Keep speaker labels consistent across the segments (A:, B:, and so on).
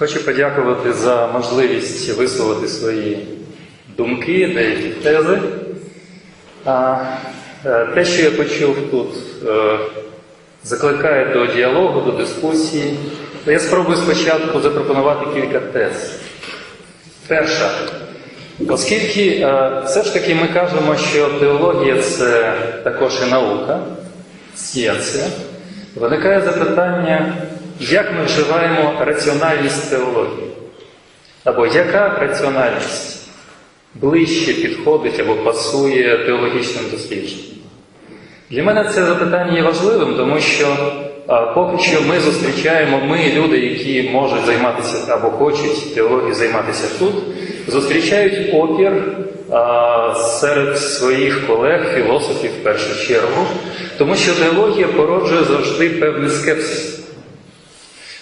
A: Хочу подякувати за можливість висловити свої думки, деякі тези. Е, те, що я почув тут, е, закликає до діалогу, до дискусії. Я спробую спочатку запропонувати кілька тез. Перша. Оскільки е, все ж таки ми кажемо, що теологія це також і наука, сіянція, виникає запитання, як ми вживаємо раціональність теології? Або яка раціональність ближче підходить або пасує теологічним дослідженням? Для мене це запитання є важливим, тому що поки що ми зустрічаємо, ми, люди, які можуть займатися або хочуть теологією займатися тут, зустрічають опір серед своїх колег, філософів в першу чергу, тому що теологія породжує завжди певний скепсис.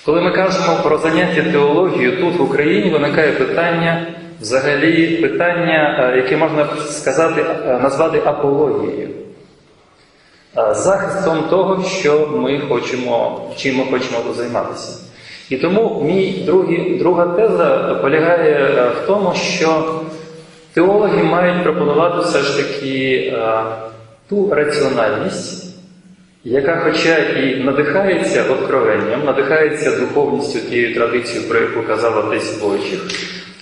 A: Коли ми кажемо про заняття теологією тут в Україні, виникає питання, взагалі питання, е, яке можна сказати, е, назвати апологією. Е, Захистом того, що ми хочемо, чим ми хочемо займатися. І тому мій другий, друга теза полягає в тому, що теологи мають пропонувати все ж таки ту раціональність, яка, хоча і надихається откровенням, надихається духовністю тією традицією, про яку казала десь Войчих,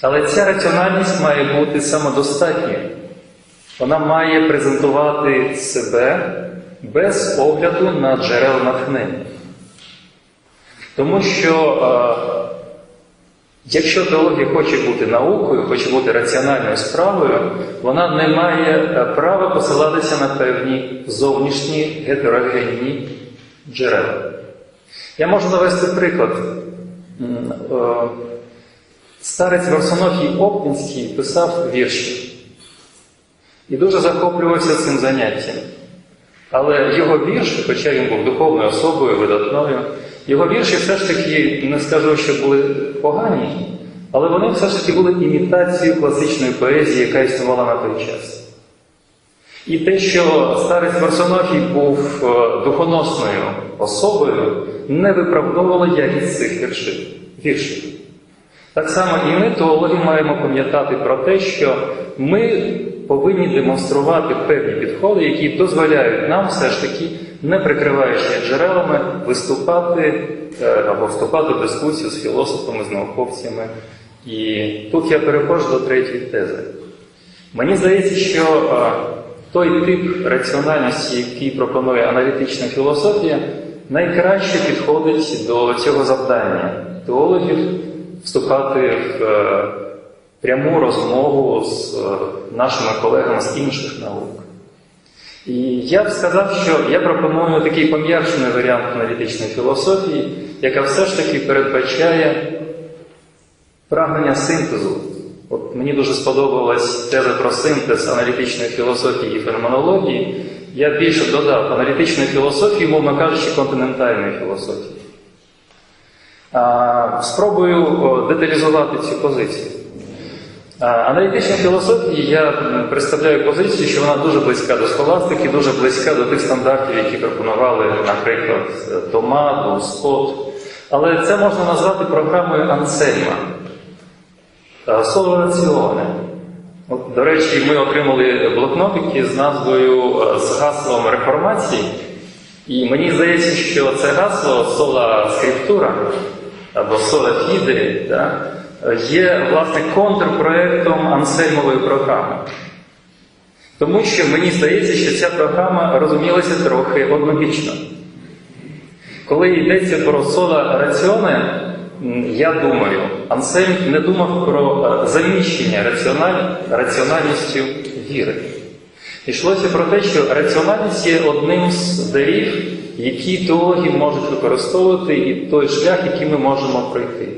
A: але ця раціональність має бути самодостатньою. Вона має презентувати себе без огляду на джерел натхнення. Тому що е, якщо теологія хоче бути наукою, хоче бути раціональною справою, вона не має е, права посилатися на певні зовнішні гетерогенні джерела. Я можу навести приклад. Е, Старець Варсонофій Оптинський писав вірші і дуже захоплювався цим заняттям. Але його вірші, хоча він був духовною особою, видатною, його вірші все ж таки не скажу, що були погані, але вони все ж таки були імітацією класичної поезії, яка існувала на той час. І те, що старець Варсонофій був е, духоносною особою, не виправдовувало якість цих віршів. віршів. Так само і ми, теологи, маємо пам'ятати про те, що ми повинні демонструвати певні підходи, які дозволяють нам все ж таки, не прикриваючи джерелами, виступати е, або вступати в дискусію з філософами, з науковцями. І тут я переходжу до третьої тези. Мені здається, що е, той тип раціональності, який пропонує аналітична філософія, найкраще підходить до цього завдання теологів вступати в е, пряму розмову з е, нашими колегами з інших наук. І я б сказав, що я пропоную такий пом'якшений варіант аналітичної філософії, яка все ж таки передбачає прагнення синтезу. От мені дуже сподобалась теза про синтез аналітичної філософії і феноменології. Я більше додав аналітичної філософії, мовно кажучи, континентальної філософії. Спробую деталізувати цю позицію. А, Аналітична філософія я представляю позицію, що вона дуже близька до схоластики, дуже близька до тих стандартів, які пропонували, наприклад, Тома, Дон Скотт. Але це можна назвати програмою Ансельма. Соло раціоне. До речі, ми отримали блокнотики з назвою е, з гаслом реформації. І мені здається, що це гасло сола скриптура або сола фіде да, є власне контрпроектом Ансельмової програми. Тому що мені здається, що ця програма розумілася трохи однобічно. Коли йдеться про сола раціоне, я думаю, Ансельм не думав про е, заміщення раціональ... раціональністю віри. Йшлося про те, що раціональність є одним з дарів, які теологи можуть використовувати, і той шлях, який ми можемо пройти.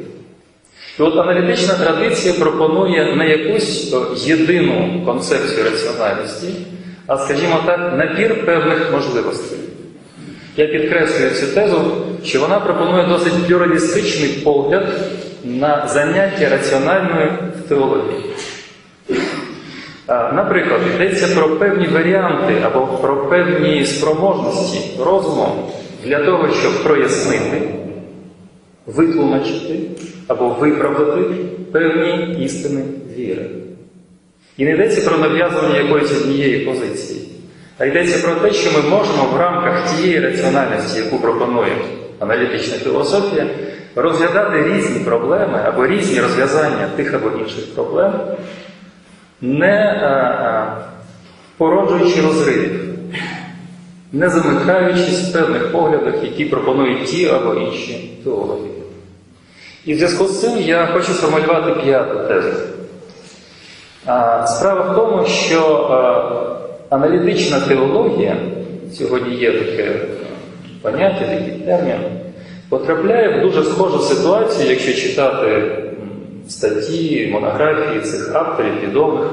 A: І от аналітична традиція пропонує не якусь єдину концепцію раціональності, а, скажімо так, набір певних можливостей. Я підкреслюю цю тезу, що вона пропонує досить плюралістичний погляд на заняття раціональною в теології. Наприклад, йдеться про певні варіанти або про певні спроможності розуму для того, щоб прояснити витлумачити або виправдати певні істини віри. І не йдеться про нав'язування якоїсь однієї позиції, а йдеться про те, що ми можемо в рамках тієї раціональності, яку пропонує аналітична філософія, розглядати різні проблеми або різні розв'язання тих або інших проблем, не а, а, породжуючи розривів, не замикаючись в певних поглядах, які пропонують ті або інші теологи. І в зв'язку з цим я хочу сформулювати п'яту тезу. Справа в тому, що аналітична теологія, сьогодні є таке поняття, такий термін, потрапляє в дуже схожу ситуацію, якщо читати статті, монографії цих авторів відомих,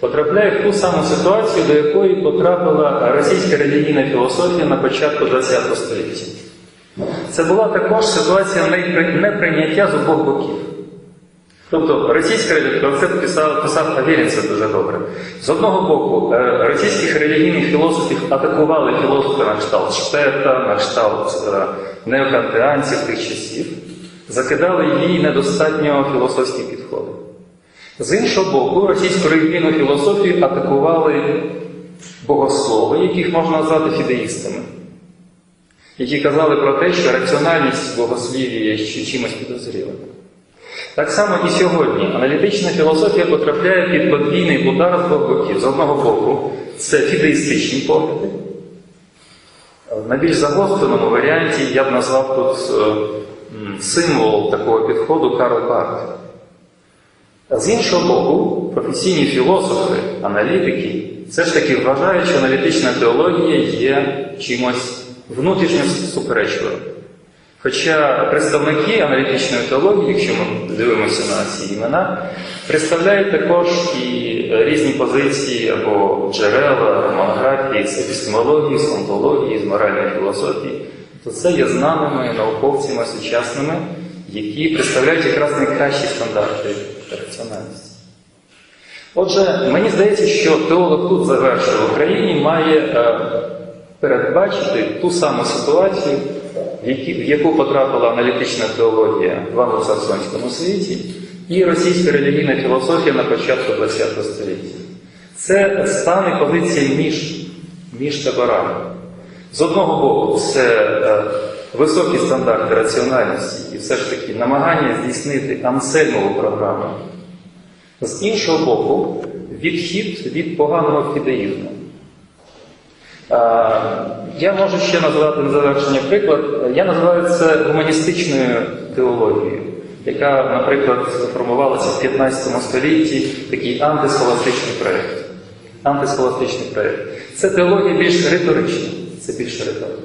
A: потрапляє в ту саму ситуацію, до якої потрапила російська релігійна філософія на початку ХХ століття. Це була також ситуація неприйняття з обох боків. Тобто російська релігія, це писав, писав Аверін це дуже добре. З одного боку, е, російських релігійних філософів атакували філософи на кшталт Штета, на кшталт е, неокантеанців тих часів, закидали їй недостатньо філософські підходи. З іншого боку, російську релігійну філософію атакували богослови, яких можна назвати фідеїстами, які казали про те, що раціональність богослів'я є чимось підозрілим. Так само і сьогодні аналітична філософія потрапляє під подвійний удар з двох боків. З одного боку, це фідеїстичні погляди. На більш загостреному варіанті я б назвав тут е, символ такого підходу Карл Барт. З іншого боку, професійні філософи, аналітики все ж таки вважають, що аналітична теологія є чимось внутрішньо суперечливим. Хоча представники аналітичної теології, якщо ми дивимося на ці імена, представляють також і різні позиції або джерела, монографії з епістемології, з онтології, з моральної філософії, то це є знаними науковцями сучасними, які представляють якраз найкращі стандарти раціональності. Отже, мені здається, що теолог тут завершує в Україні має е, передбачити ту саму ситуацію, в, яку потрапила аналітична теологія в англосаксонському світі і російська релігійна філософія на початку ХХ століття. Це стане позиція між, між таборами. З одного боку, це е, високі стандарти раціональності і все ж таки намагання здійснити ансельмову програму. З іншого боку, відхід від поганого фідеїзму. А, Я можу ще назвати на завершення приклад. Я називаю це гуманістичною теологією, яка, наприклад, сформувалася в 15 столітті такий антисхоластичний проєкт. Антисхоластичний проєкт. Це теологія більш риторична, це більше риторика.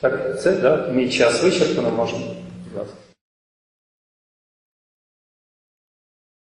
A: Так, це да, мій час вичерпано, можна.